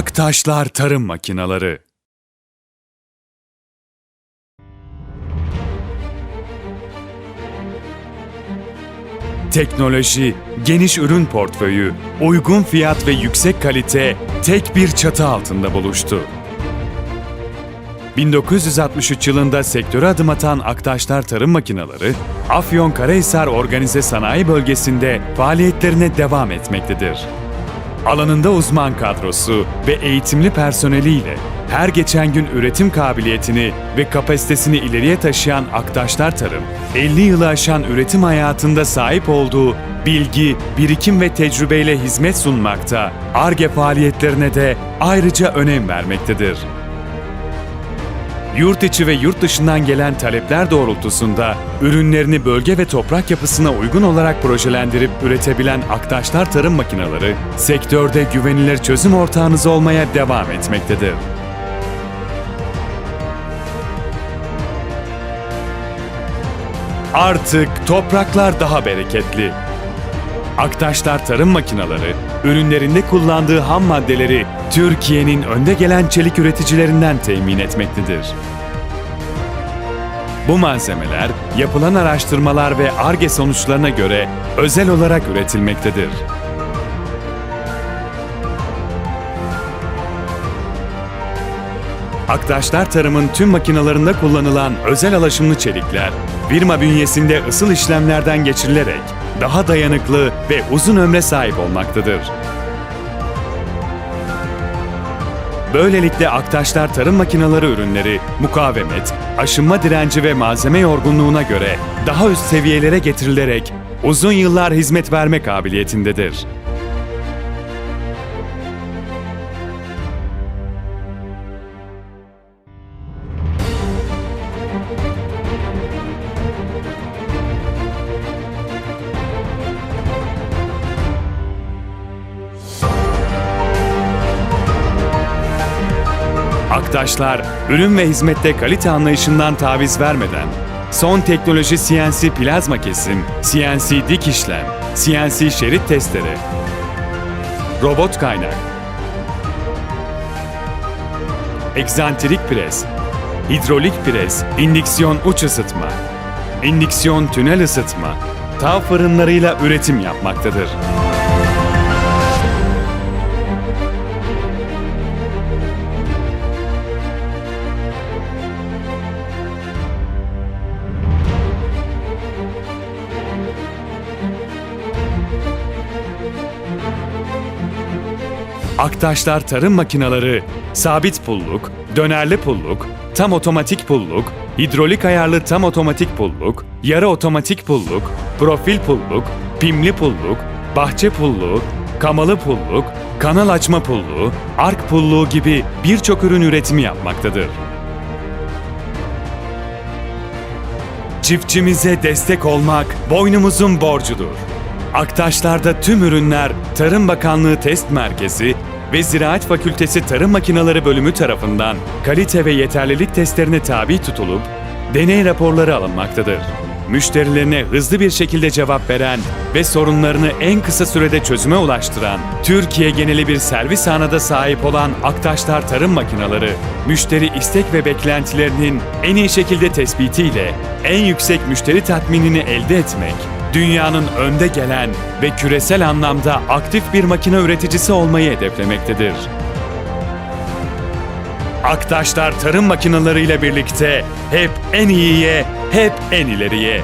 Aktaşlar Tarım Makineleri Teknoloji, geniş ürün portföyü, uygun fiyat ve yüksek kalite tek bir çatı altında buluştu. 1963 yılında sektöre adım atan Aktaşlar Tarım Makineleri, Afyonkarahisar Organize Sanayi Bölgesi'nde faaliyetlerine devam etmektedir. Alanında uzman kadrosu ve eğitimli personeliyle her geçen gün üretim kabiliyetini ve kapasitesini ileriye taşıyan Aktaşlar Tarım, 50 yılı aşan üretim hayatında sahip olduğu bilgi, birikim ve tecrübeyle hizmet sunmakta, ARGE faaliyetlerine de ayrıca önem vermektedir. Yurt içi ve yurt dışından gelen talepler doğrultusunda ürünlerini bölge ve toprak yapısına uygun olarak projelendirip üretebilen Aktaşlar Tarım Makineleri, sektörde güvenilir çözüm ortağınız olmaya devam etmektedir. Artık topraklar daha bereketli. Aktaşlar Tarım Makineleri, ürünlerinde kullandığı ham maddeleri Türkiye'nin önde gelen çelik üreticilerinden temin etmektedir. Bu malzemeler yapılan araştırmalar ve ARGE sonuçlarına göre özel olarak üretilmektedir. Aktaşlar Tarım'ın tüm makinalarında kullanılan özel alaşımlı çelikler, firma bünyesinde ısıl işlemlerden geçirilerek daha dayanıklı ve uzun ömre sahip olmaktadır. Böylelikle Aktaşlar tarım makineleri ürünleri mukavemet, aşınma direnci ve malzeme yorgunluğuna göre daha üst seviyelere getirilerek uzun yıllar hizmet verme kabiliyetindedir. Aktaşlar, ürün ve hizmette kalite anlayışından taviz vermeden, son teknoloji CNC plazma kesim, CNC dik işlem, CNC şerit testleri, robot kaynak, egzantrik pres, hidrolik pres, indiksiyon uç ısıtma, indiksiyon tünel ısıtma, tav fırınlarıyla üretim yapmaktadır. Aktaşlar tarım makineleri, sabit pulluk, dönerli pulluk, tam otomatik pulluk, hidrolik ayarlı tam otomatik pulluk, yarı otomatik pulluk, profil pulluk, pimli pulluk, bahçe pulluğu, kamalı pulluk, kanal açma pulluğu, ark pulluğu gibi birçok ürün üretimi yapmaktadır. Çiftçimize destek olmak boynumuzun borcudur. Aktaşlar'da tüm ürünler Tarım Bakanlığı Test Merkezi ve Ziraat Fakültesi Tarım Makineleri Bölümü tarafından kalite ve yeterlilik testlerine tabi tutulup deney raporları alınmaktadır. Müşterilerine hızlı bir şekilde cevap veren ve sorunlarını en kısa sürede çözüme ulaştıran, Türkiye geneli bir servis ağına sahip olan Aktaşlar Tarım Makineleri, müşteri istek ve beklentilerinin en iyi şekilde tespitiyle en yüksek müşteri tatminini elde etmek, dünyanın önde gelen ve küresel anlamda aktif bir makine üreticisi olmayı hedeflemektedir. Aktaşlar tarım makineleriyle birlikte hep en iyiye, hep en ileriye.